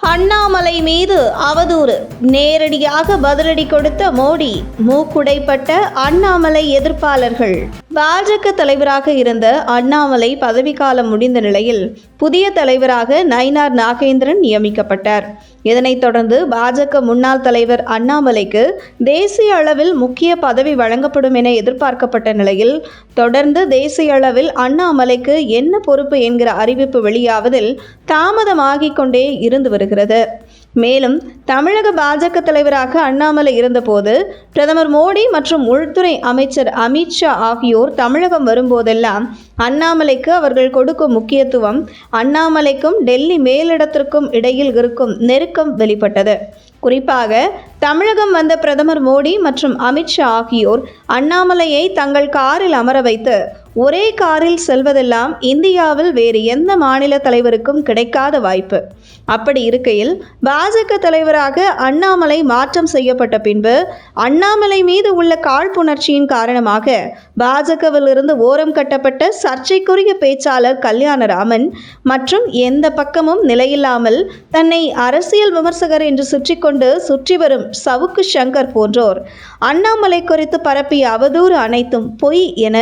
அண்ணாமலை மீது அவதூறு. நேரடியாக பதிலடி கொடுத்த மோடி மூக்குடைப்பட்ட அண்ணாமலை எதிர்ப்பாளர்கள். பாஜக தலைவராக இருந்த அண்ணாமலை பதவிக்காலம் முடிந்த நிலையில் புதிய தலைவராக நயினார் நாகேந்திரன் நியமிக்கப்பட்டார். இதனைத் தொடர்ந்து பாஜக முன்னாள் தலைவர் அண்ணாமலைக்கு தேசிய அளவில் முக்கிய பதவி வழங்கப்படும் என எதிர்பார்க்கப்பட்ட நிலையில் தொடர்ந்து தேசிய அளவில் அண்ணாமலைக்கு என்ன பொறுப்பு என்கிற அறிவிப்பு வெளியாவதில் தாமதமாகிக் கொண்டே இருந்து வருகிறது. மேலும் தமிழக பாஜக தலைவராக அண்ணாமலை இருந்தபோது பிரதமர் மோடி மற்றும் உள்துறை அமைச்சர் அமித்ஷா ஆகியோர் தமிழகம் வரும்போதெல்லாம் அண்ணாமலைக்கு அவர்கள் கொடுக்கும் முக்கியத்துவம் அண்ணாமலைக்கும் டெல்லி மேலிடத்திற்கும் இடையில் இருக்கும் நெருக்கம் வெளிப்பட்டது. குறிப்பாக தமிழகம் வந்த பிரதமர் மோடி மற்றும் அமித்ஷா ஆகியோர் அண்ணாமலையை தங்கள் காரில் அமர வைத்து ஒரே காரில் செல்வதெல்லாம் இந்தியாவில் வேறு எந்த மாநில தலைவருக்கும் கிடைக்காத வாய்ப்பு. அப்படி இருக்கையில் பாஜக தலைவராக அண்ணாமலை மாற்றம் செய்யப்பட்ட பின்பு அண்ணாமலை மீது உள்ள காழ்ப்புணர்ச்சியின் காரணமாக பாஜகவிலிருந்து ஓரம் கட்டப்பட்ட சர்ச்சைக்குரிய பேச்சாளர் கல்யாணராமன் மற்றும் எந்த பக்கமும் நிலையில்லாமல் தன்னை அரசியல் விமர்சகர் என்று சுற்றிக்கொண்டு சுற்றி வரும் சவுக்கு சங்கர் போன்றோர் அண்ணாமலை குறித்து பரப்பிய அவதூறு அனைத்தும் பொய் என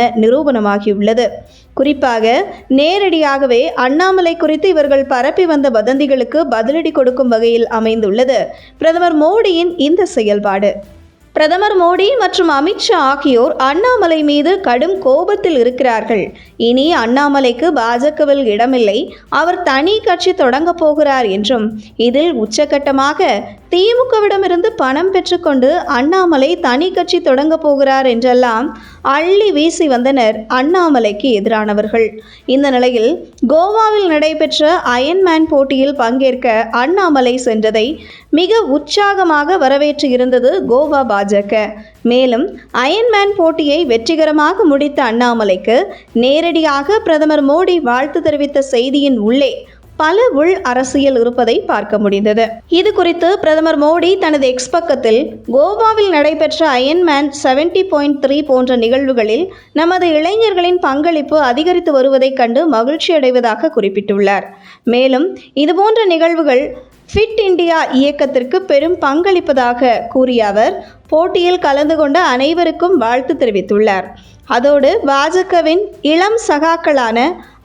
நிரூபணமாகியுள்ளது குறிப்பாக நேரடியாகவே அண்ணாமலை குறித்து இவர்கள் பரப்பி வந்த வதந்திகளுக்கு பதிலடி கொடுக்கும் வகையில் அமைந்துள்ளது. பிரதமர் மோடியின் இந்த செயல்பாடு. பிரதமர் மோடி மற்றும் அமித்ஷா ஆகியோர் அண்ணாமலை மீது கடும் கோபத்தில் இருக்கிறார்கள். இனி அண்ணாமலைக்கு பாஜகவில் இடமில்லை. அவர் தனி கட்சி தொடங்கப் போகிறார் என்றும் இதில் உச்சகட்டமாக திமுகவிடமிருந்து பணம் பெற்றுக்கொண்டு அண்ணாமலை தனி கட்சி தொடங்கப் போகிறார் என்றெல்லாம் அள்ளி வீசி வந்தனர் அண்ணாமலைக்கு எதிரானவர்கள். இந்த நிலையில் கோவாவில் நடைபெற்ற அயன்மேன் போட்டியில் பங்கேற்க அண்ணாமலை சென்றதை மிக உற்சாகமாக வரவேற்று இருந்தது கோவா பாஜக. மேலும் அயன்மேன் போட்டியை வெற்றிகரமாக முடித்த அண்ணாமலைக்கு நேரடியாக பிரதமர் மோடி வாழ்த்து தெரிவித்த செய்தியின் உள்ளே பல உள் அரசியல் இருப்பதை பார்க்க முடிந்தது. இது குறித்து பிரதமர் மோடி தனது எக்ஸ் பக்கத்தில் கோவாவில் நடைபெற்ற அயன்மேன் செவன்டி பாயிண்ட் த்ரீ போன்ற நிகழ்வுகளில் நமது இளைஞர்களின் பங்களிப்பு அதிகரித்து வருவதைக் கண்டு மகிழ்ச்சி அடைவதாக குறிப்பிட்டுள்ளார். மேலும் இதுபோன்ற நிகழ்வுகள் ஃபிட் இந்தியா இயக்கத்திற்கு பெரும் பங்களிப்பதாக கூறிய அவர் போட்டியில் கலந்து கொண்ட அனைவருக்கும் வாழ்த்து தெரிவித்துள்ளார். அதோடு பாஜகவின் இளம் சகாக்களான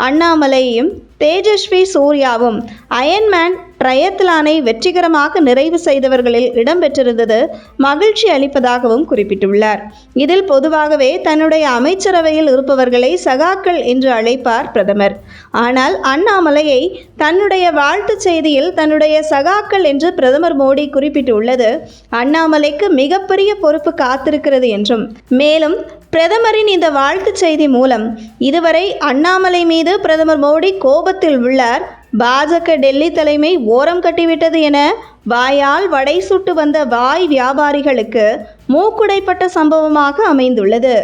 அண்ணாமலையும் தேஜஸ்வி சூர்யாவும் அயன்மேன் ட்ரயத்லானை வெற்றிகரமாக நிறைவு செய்தவர்களில் இடம்பெற்றிருந்தது மகிழ்ச்சி அளிப்பதாகவும் குறிப்பிட்டுள்ளார். இதில் பொதுவாகவே தன்னுடைய அமைச்சரவையில் இருப்பவர்களை சகாக்கள் என்று அழைப்பார் பிரதமர். ஆனால் அண்ணாமலையை தன்னுடைய வாழ்த்துச் செய்தியில் தன்னுடைய சகாக்கள் என்று பிரதமர் மோடி குறிப்பிட்டுள்ளது அண்ணாமலைக்கு மிகப்பெரிய பொறுப்பு காத்திருக்கிறது என்றும். மேலும் பிரதமரின் இந்த வாழ்த்துச் செய்தி மூலம் இதுவரை அண்ணாமலை மீது பிரதமர் மோடி கோபத்தில் உள்ளார். பாஜக டெல்லி தலைமை ஓரம் கட்டிவிட்டது என வாயால் வடை சுட்டு வந்த வாய் வியாபாரிகளுக்கு மூக்குடைப்பட்ட சம்பவமாக அமைந்துள்ளது.